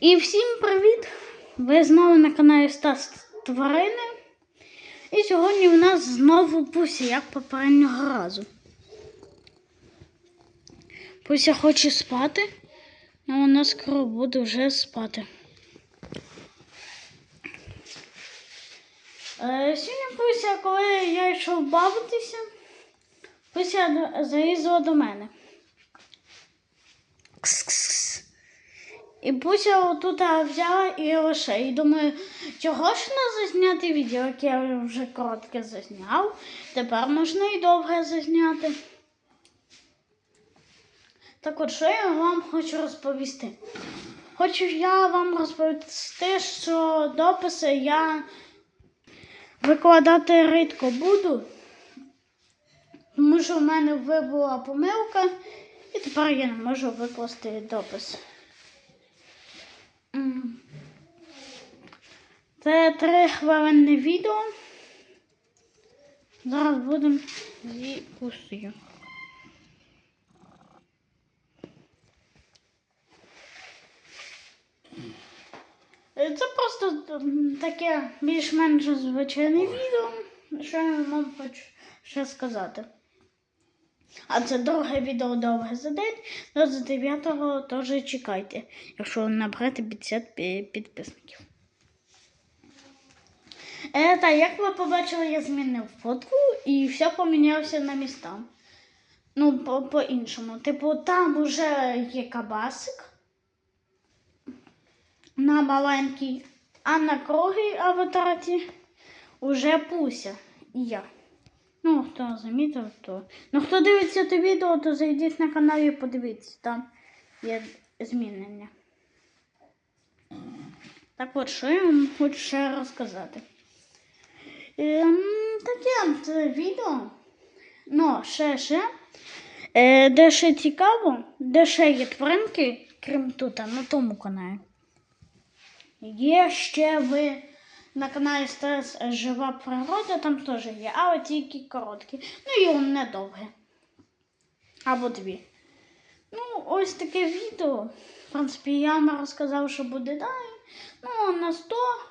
І всім привіт! Ви знову на каналі Стас Тварини. І сьогодні в нас знову Пуся, як попереднього разу. Пуся хоче спати, а вона скоро буде вже спати. Е, Сьогодні Пуся, коли я йшов бавитися, Пуся залізла до мене. Кс-кс-кс. І Пуся отут взяла і лише. І думаю, чого ж не зазняти відео, яке я вже коротке зазняв. Тепер можна і довге зазняти. Так от, що я вам хочу розповісти? Хочу я вам розповісти, що дописи я викладати рідко буду, тому що в мене була помилка, і тепер я не можу викласти допис. Це три хвилинне відео. Зараз будемо зі пустою. Е, Це просто таке більш-менш звичайне відео, що я вам хочу ще сказати. А це друге відео довге за день, з 9-го теж чекайте, якщо набрати 50 підписників. Е, як ви побачили, я змінив фотку і все помінялося на міста. Ну, по- по-іншому. типу, там уже є кабасик на маленькій, а на круглій аватарці уже Пуся і я. Ну, хто замітив, то. Ну, хто дивиться це відео, то зайдіть на канал і подивіться, там є змінення. Так от, що я вам хочу ще розказати. Ем, таке відео. Ну, ще ще. Е, де ще цікаво, де ще є тваринки, крім тут, на тому каналі. Є ще ви на каналі Стас Жива природа, там теж є, але тільки короткі. Ну і недовге. Або дві. Ну, ось таке відео. В принципі, я вам розказав, що буде далі. Ну, на 100 е,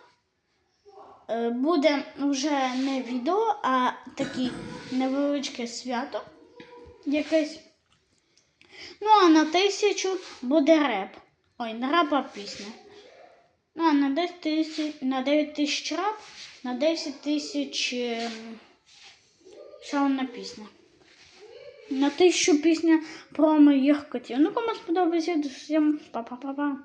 буде вже не відео, а таке невеличке свято якесь. Ну, а на тисячу буде реп. Ой, не реп, а пісня. Ну, а на 10 тисяч, на 9 тисяч раб, на 10 тисяч ем, ще пісня. На тисячу пісня про моїх котів. Ну, кому сподобається, всім па-па-па-па.